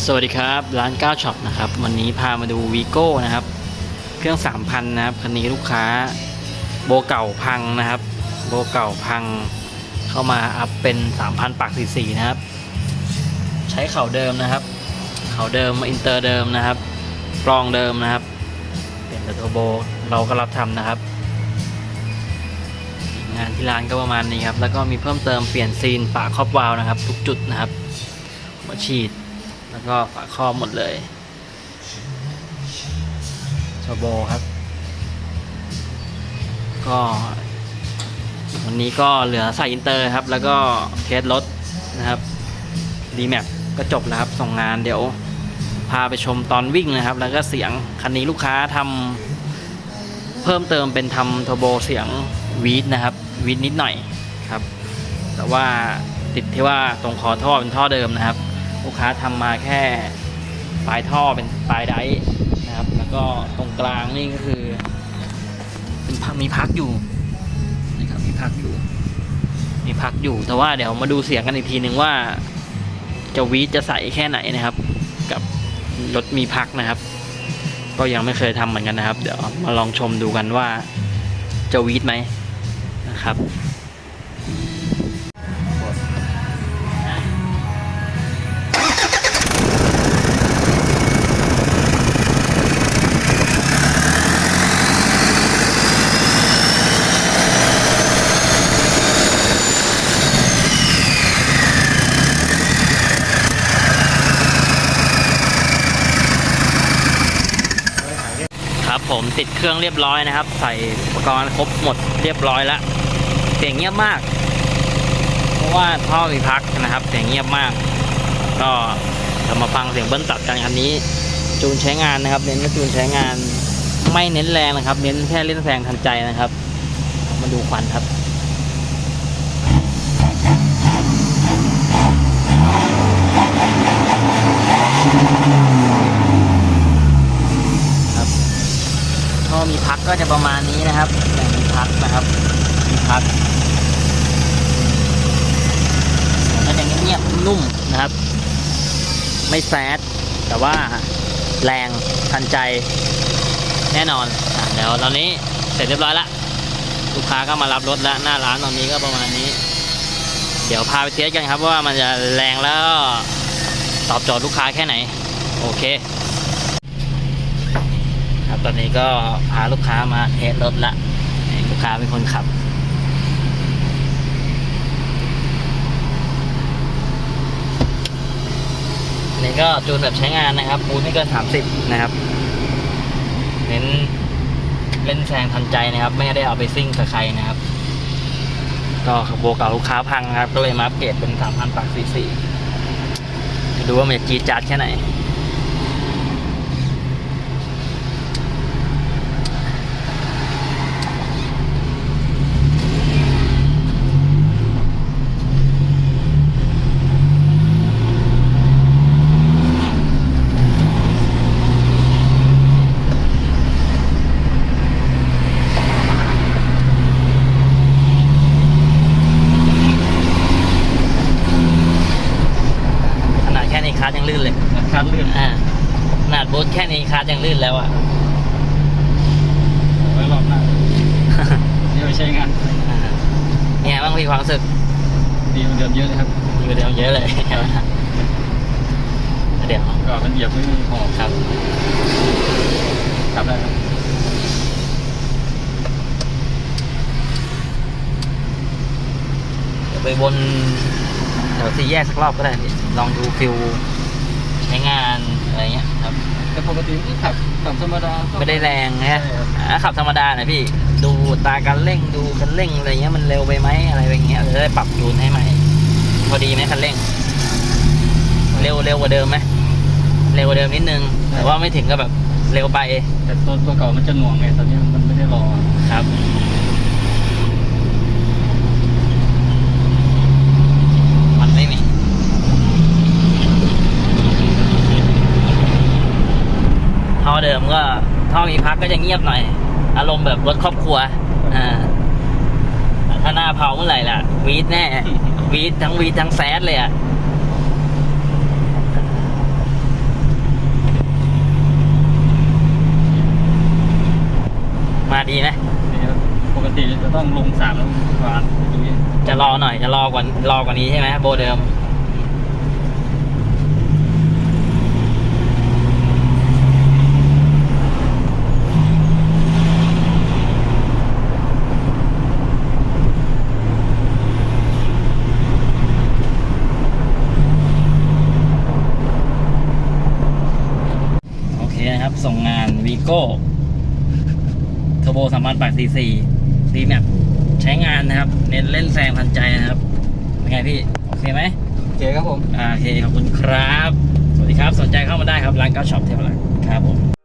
สวัสดีครับร้าน9ช็อปนะครับวันนี้พามาดูวีโก้นะครับ เครื่อง 3,000 นะครับคันนี้ลูกค้าโบเก่าพังนะครับ โบเก่าพังเข้ามาอัพเป็น 3,000ปาก44นะครับ ใช้เข่าเดิมนะครับเข่าเดิมอินเตอร์เดิมนะครับกรองเดิมนะครับ เป็นแต่ตัวโบเราก็รับทำนะครับ งานที่ร้านก็ประมาณนี้ครับแล้วก็มีเพิ่มเติมเปลี่ยนซีนฝาครอบวาล์วนะครับ ทุกจุดนะครับหัวฉีด แล้วก็ฝาครอบหมดเลยชโบครับ ก็วันนี้ก็เหลือใส่อินเตอร์ครับ แล้วก็เทสรถนะครับดีแมปก็จบแล้วครับส่งงานเดี๋ยว พาไปชมตอนวิ่งนะครับ แล้วก็เสียงคันนี้ลูกค้าทำเพิ่มเติมเป็นทำทโบเสียงวีดนะครับวีดนิดหน่อยครับ แต่ว่าติดที่ว่าตรงคอท่อเป็นท่อเดิมนะครับ ลูกค้าทำมาแค่ปลายท่อเป็นปลายไดนะครับ แล้วก็ตรงกลางนี่ก็คือเป็นพักมีพักอยู่นะครับมีพักอยู่ มีพักอยู่ แต่ว่าเดี๋ยวมาดูเสียงกันอีกทีหนึ่งว่า จะวีดจะใสแค่ไหนนะครับ กับรถมีพักนะครับ ก็ยังไม่เคยทำเหมือนกันนะครับ เดี๋ยวมาลองชมดูกันว่าจะวีดไหมนะครับ ผมติดเครื่องเรียบร้อยนะครับ ใส่อุปกรณ์ครบหมดเรียบร้อยแล้วเสียงเงียบมาก เพราะว่าท่อมีพักนะครับเสียงเงียบมาก ก็เรามาฟังเสียงเบิ้ลตัดกันคันนี้ จูนใช้งานนะครับ เน้นจูนใช้งานไม่เน้นแรงนะครับ เน้นแค่เล่นแซงทันใจนะครับ มาดูควันครับ ท่อมีพั ก็จะประมาณนี้นะครับแต่มีพักนะครับมีพักเสียงก็จะเงียบๆนุ่มนะครับ ไม่แซดแต่ว่าแรงทันใจแน่นอนอะเดี๋ยวตอนนี้เสร็จเรียบร้อยละลูกค้าก็มารับรถแล้วหน้าร้านตรงนี้ก็ประมาณนี้ เดี๋ยวพาไปเทสกันครับว่ามันจะแรงแล้วตอบโจทย์ลูกค้าแค่ไหน โอเค ตอนนี้ก็พาลูกค้ามาเทสรถละลูกค้าเป็นคนขับนนี้ก็จูนแบบใช้งานนะครับปูนไม่เกิน30นะครับ เน้นเล่นแซงทันใจนะครับ ไม่ได้เอาไปซิ่งกับใครนะครับ ก็ขบวกกับลูกค้าพังนะครับ ก็เลยมาอัปเกรดเป็น3,000ปาก44ดูว่ามันจะจีดจัดแค่ไหน ขนาดแค่นี้คาร์ดยังลื่นเลยคันเลื่อนอ่าขนาดบูทแค่นี้คาร์ดยังลื่นแล้วอะไว้รอบหน้าเดี๋ยวไปใช้งานอ่าเนี่ยบ้างพี่ความรู้สึกดีกว่าเดิมเยอะเลยครับดีกว่าเดิมเยอะเลยเดี๋ยวก็มันเหยียบไม่มีหอบครับกลับได้ครับ เดี๋ยว ไปวนแถวสี่แยกสักรอบก็ได้พี่ลองดูฟิลใช้งานอะไรเงี้ยครับแต่ปกติที่ขับขับธรรมดาก็ไม่ได้แรงนะใช่ครับอ่าขับธรรมดานะพี่ ดูตาการเร่งดูคันเร่งอะไรเงี้ยมันเร็วไปไหมอะไรอย่างเงี้ยจะได้ปรับจูนให้ใหม่ พอดีไหมคันเร่ง เร็วเร็วกว่าเดิมไหมเร็วกว่าเดิมนิดนึง แต่ว่าไม่ถึงกับแบบเร็วไป แต่ตัวตัวเก่ามันจะหน่วงไงตอนนี้มันไม่ได้รอครับ เดิมก็ท่องอีพักก็จะเงียบหน่อย อารมณ์แบบรถครอบครัวอ่าถ้าหน้าเผาเมื่อไหร่ล่ะ วีดแน่ วีดทั้งวีดทั้งแซดเลยอะมาดีไหมปกติจะต้องลงสามแล้วว่าจะรอหน่อยจะรอกว่ารอกว่านี้ใช่ไหมโบเดิม นะครับ ส่งงานวีโก้เทอร์โบสามพันแปดสี่สี่ดีแมปใช้งานนะครับ เน้นเล่นแซงทันใจนะครับ เป็นไงพี่ โอเคไหมโอเคครับผม อ่าโอเค ขอบคุณครับ สวัสดีครับ สนใจเข้ามาได้ครับ ร้านก้าช็อปเทพรักษ์ครับผม